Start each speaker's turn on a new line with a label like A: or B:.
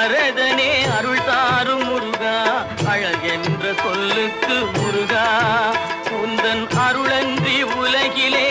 A: வரதனே அருள் தாரும் முருகா அழகென்ற சொல்லுக்கு முருகா. உந்தன் அருளன்றி உலகிலே